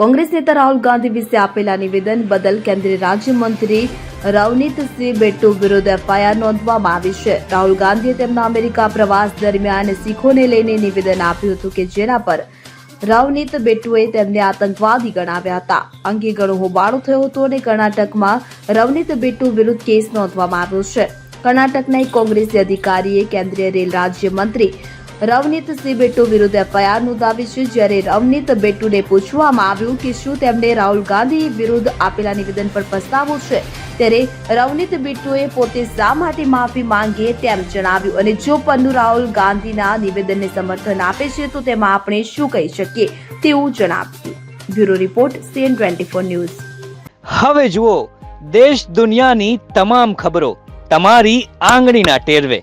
કોંગ્રેસ નેતા રાહુલ ગાંધી વિશે આપેલા નિવેદન બદલ કેન્દ્રીય રાજ્યમંત્રી રવનીતસિંહ બેટ્ટુ વિરુદ્ધ એફઆઈઆર નોંધવામાં આવી છે. રાહુલ ગાંધીએ તેમના અમેરિકા પ્રવાસ દરમિયાન શીખોને લઈને નિવેદન આપ્યું હતું કે જેના પર રવનીત બેટ્ટુએ તેમને આતંકવાદી ગણાવ્યા હતા. અંગે ઘણો હોબાળો થયો હતો અને કર્ણાટકમાં રવનીત બેટ્ટુ વિરુદ્ધ કેસ નોંધવામાં આવ્યો છે. કર્ણાટકના એક કોંગ્રેસી અધિકારીએ કેન્દ્રીય રેલ રાજ્યમંત્રી રવનીત સિંહ બેટ્ટુ વિરુદ્ધ એફઆઈઆર નોંધાવી છે. જ્યારે રવનીત બેટ્ટુને પૂછવામાં આવ્યું કે શું તેમણે રાહુલ ગાંધી વિરુદ્ધ આપેલા નિવેદન પર પસ્તાવો છે, ત્યારે રવનીત બેટ્ટુએ પોતે શા માટે માફી માંગે તેમ જણાવ્યું અને જો પન્નુ રાહુલ ગાંધીના નિવેદનને સમર્થન આપે છે, તો તેમાં આપણે શું કહી શકીએ તેવું જણાવ્યું. Bureau report, CN twenty four news. હવે જુઓ, દેશ દુનિયાની તમામ ખબરો તમારી આંગળીના ટેરવે.